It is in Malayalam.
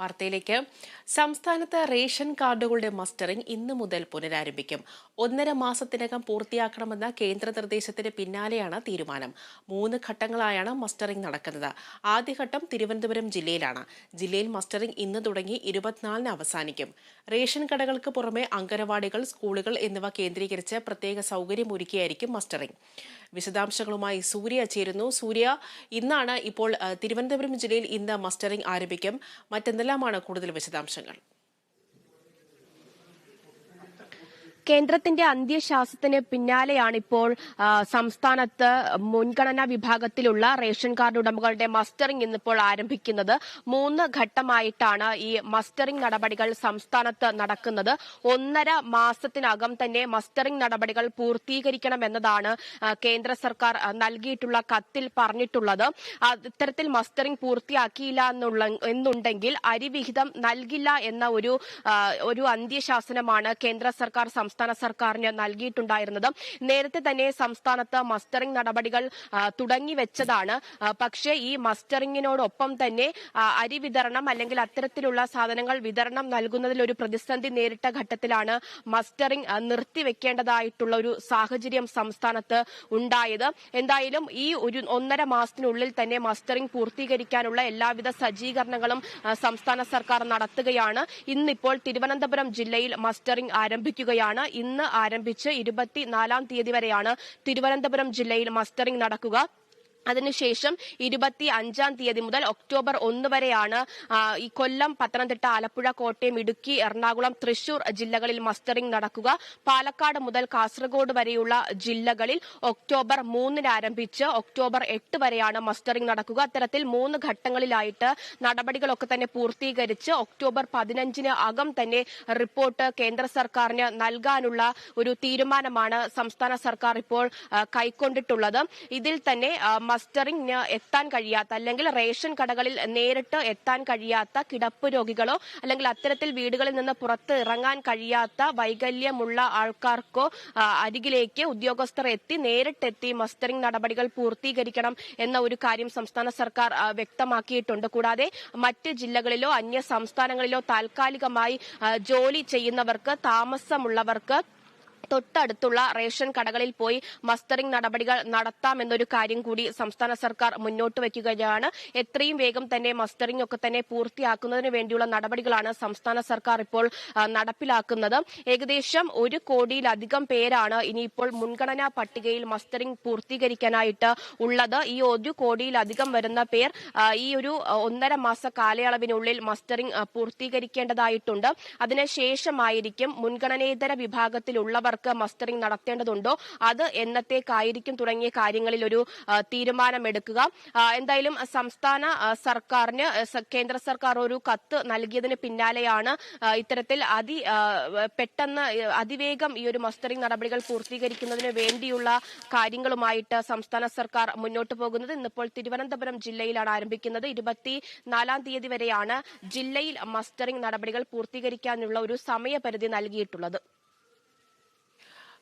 വാർത്തയിലേക്ക്. സംസ്ഥാനത്ത് റേഷൻ കാർഡുകളുടെ മസ്റ്ററിംഗ് ഇന്ന് മുതൽ പുനരാരംഭിക്കും. ഒന്നര മാസത്തിനകം പൂർത്തിയാക്കണമെന്ന കേന്ദ്ര നിർദ്ദേശത്തിന് പിന്നാലെയാണ് തീരുമാനം. മൂന്ന് ഘട്ടങ്ങളായാണ് മസ്റ്ററിംഗ് നടക്കുന്നത്. ആദ്യഘട്ടം തിരുവനന്തപുരം ജില്ലയിലാണ്. ജില്ലയിൽ മസ്റ്ററിംഗ് ഇന്ന് തുടങ്ങി ഇരുപത്തിനാലിന് അവസാനിക്കും. റേഷൻ കടകൾക്ക് പുറമെ അംഗനവാടികൾ സ്കൂളുകൾ എന്നിവ കേന്ദ്രീകരിച്ച് പ്രത്യേക സൗകര്യമൊരുക്കിയായിരിക്കും മസ്റ്ററിംഗ്. വിശദാംശങ്ങളുമായി സൂര്യ ചേരുന്നു. സൂര്യ ഇന്നാണ് ഇപ്പോൾ തിരുവനന്തപുരം ജില്ലയിൽ ഇന്ന് മസ്റ്ററിംഗ് ആരംഭിക്കും. മറ്റെന്തെല്ലാമാണ് കൂടുതൽ വിശദാംശങ്ങൾ കേന്ദ്രത്തിന്റെ അന്ത്യശ്വാസത്തിന് പിന്നാലെയാണ് ഇപ്പോൾ സംസ്ഥാനത്ത് മുൻഗണനാ വിഭാഗത്തിലുള്ള റേഷൻ കാർഡ് ഉടമകളുടെ മസ്റ്ററിംഗ് ഇന്നിപ്പോൾ ആരംഭിക്കുന്നത്. മൂന്ന് ഘട്ടമായിട്ടാണ് ഈ മസ്റ്ററിംഗ് നടപടികൾ സംസ്ഥാനത്ത് നടക്കുന്നത്. ഒന്നര മാസത്തിനകം തന്നെ മസ്റ്ററിംഗ് നടപടികൾ പൂർത്തീകരിക്കണമെന്നതാണ് കേന്ദ്ര സർക്കാർ നൽകിയിട്ടുള്ള കത്തിൽ പറഞ്ഞിട്ടുള്ളത്. ഇത്തരത്തിൽ മസ്റ്ററിംഗ് പൂർത്തിയാക്കിയില്ല എന്നുള്ള എന്നുണ്ടെങ്കിൽ അരിവിഹിതം നൽകില്ല എന്ന ഒരു ഒരു അന്ത്യശാസനമാണ് കേന്ദ്ര സർക്കാർ സംസ്ഥാന സർക്കാരിന് നൽകിയിട്ടുണ്ടായിരുന്നത്. നേരത്തെ തന്നെ സംസ്ഥാനത്ത് മസ്റ്ററിംഗ് നടപടികൾ തുടങ്ങി വെച്ചതാണ്. പക്ഷേ ഈ മസ്റ്ററിംഗിനോടൊപ്പം തന്നെ അരി വിതരണം അല്ലെങ്കിൽ അത്തരത്തിലുള്ള സാധനങ്ങൾ വിതരണം നൽകുന്നതിൽ ഒരു പ്രതിസന്ധി നേരിട്ട ഘട്ടത്തിലാണ് മസ്റ്ററിംഗ് നിർത്തിവെക്കേണ്ടതായിട്ടുള്ള ഒരു സാഹചര്യം സംസ്ഥാനത്ത് ഉണ്ടായത്. എന്തായാലും ഈ ഒരു ഒന്നര മാസത്തിനുള്ളിൽ തന്നെ മസ്റ്ററിംഗ് പൂർത്തീകരിക്കാനുള്ള എല്ലാവിധ സജ്ജീകരണങ്ങളും സംസ്ഥാന സർക്കാർ നടത്തുകയാണ്. ഇന്നിപ്പോൾ തിരുവനന്തപുരം ജില്ലയിൽ മസ്റ്ററിംഗ് ആരംഭിക്കുകയാണ്. ഇന്ന് ആരംഭിച്ച് ഇരുപത്തിനാലാം തീയതി വരെയാണ് തിരുവനന്തപുരം ജില്ലയിൽ മസ്റ്ററിംഗ് നടക്കുക. അതിനുശേഷം ഇരുപത്തി അഞ്ചാം തീയതി മുതൽ ഒക്ടോബർ ഒന്ന് വരെയാണ് ഈ കൊല്ലം പത്തനംതിട്ട ആലപ്പുഴ കോട്ടയം ഇടുക്കി എറണാകുളം തൃശൂർ ജില്ലകളിൽ മസ്റ്ററിംഗ് നടക്കുക. പാലക്കാട് മുതൽ കാസർഗോഡ് വരെയുള്ള ജില്ലകളിൽ ഒക്ടോബർ മൂന്നിന് ആരംഭിച്ച് ഒക്ടോബർ എട്ട് വരെയാണ് മസ്റ്ററിംഗ് നടക്കുക. അത്തരത്തിൽ മൂന്ന് ഘട്ടങ്ങളിലായിട്ട് നടപടികളൊക്കെ തന്നെ പൂർത്തീകരിച്ച് ഒക്ടോബർ പതിനഞ്ചിന് അകം തന്നെ റിപ്പോർട്ട് കേന്ദ്ര സർക്കാരിന് നൽകാനുള്ള ഒരു തീരുമാനമാണ് സംസ്ഥാന സർക്കാർ ഇപ്പോൾ കൈക്കൊണ്ടിട്ടുള്ളത്. ഇതിൽ തന്നെ മസ്റ്ററിംഗിന് എത്താൻ കഴിയാത്ത അല്ലെങ്കിൽ റേഷൻ കടകളിൽ നേരിട്ട് എത്താൻ കഴിയാത്ത കിടപ്പ് രോഗികളോ അല്ലെങ്കിൽ അത്തരത്തിൽ വീടുകളിൽ നിന്ന് പുറത്ത് ഇറങ്ങാൻ കഴിയാത്ത വൈകല്യമുള്ള ആൾക്കാർക്കോ അരികിലേക്ക് ഉദ്യോഗസ്ഥർ എത്തി നേരിട്ടെത്തി മസ്റ്ററിംഗ് നടപടികൾ പൂർത്തീകരിക്കണം എന്ന ഒരു കാര്യം സംസ്ഥാന സർക്കാർ വ്യക്തമാക്കിയിട്ടുണ്ട്. കൂടാതെ മറ്റ് ജില്ലകളിലോ അന്യ സംസ്ഥാനങ്ങളിലോ താൽക്കാലികമായി ജോലി ചെയ്യുന്നവർക്ക് താമസമുള്ളവർക്ക് തൊട്ടടുത്തുള്ള റേഷൻ കടകളിൽ പോയി മസ്റ്ററിംഗ് നടപടികൾ നടത്താമെന്നൊരു കാര്യം കൂടി സംസ്ഥാന സർക്കാർ മുന്നോട്ട് വയ്ക്കുകയാണ്. എത്രയും വേഗം തന്നെ മസ്റ്ററിംഗ് ഒക്കെ തന്നെ പൂർത്തിയാക്കുന്നതിന് വേണ്ടിയുള്ള നടപടികളാണ് സംസ്ഥാന സർക്കാർ ഇപ്പോൾ നടപ്പിലാക്കുന്നത്. ഏകദേശം ഒരു കോടിയിലധികം പേരാണ് ഇനിയിപ്പോൾ മുൻഗണനാ പട്ടികയിൽ മസ്റ്ററിംഗ് പൂർത്തീകരിക്കാനായിട്ട് ഉള്ളത്. ഈ ഒരു കോടിയിലധികം വരുന്ന പേർ ഈ ഒരു ഒന്നര മാസ കാലയളവിനുള്ളിൽ മസ്റ്ററിംഗ് പൂർത്തീകരിക്കേണ്ടതായിട്ടുണ്ട്. അതിനുശേഷമായിരിക്കും മുൻഗണനേതര വിഭാഗത്തിലുള്ളവർക്ക് മസ്റ്ററിംഗ് നടത്തേണ്ടതുണ്ടോ? അത് എന്നത്തേക്കായിരിക്കും തുടങ്ങിയ കാര്യങ്ങളിൽ ഒരു തീരുമാനമെടുക്കുക. എന്തായാലും സംസ്ഥാന സർക്കാരിന് കേന്ദ്ര സർക്കാർ ഒരു കത്ത് നൽകിയതിന് പിന്നാലെയാണ് ഇത്തരത്തിൽ അതി പെട്ടെന്ന് അതിവേഗം ഈ ഒരു മസ്റ്ററിംഗ് നടപടികൾ പൂർത്തീകരിക്കുന്നതിന് വേണ്ടിയുള്ള കാര്യങ്ങളുമായിട്ട് സംസ്ഥാന സർക്കാർ മുന്നോട്ട് പോകുന്നത്. ഇന്നിപ്പോൾ തിരുവനന്തപുരം ജില്ലയിലാണ് ആരംഭിക്കുന്നത്. ഇരുപത്തി നാലാം തീയതി വരെയാണ് ജില്ലയിൽ മസ്റ്ററിംഗ് നടപടികൾ പൂർത്തീകരിക്കാനുള്ള ഒരു സമയപരിധി നൽകിയിട്ടുള്ളത്.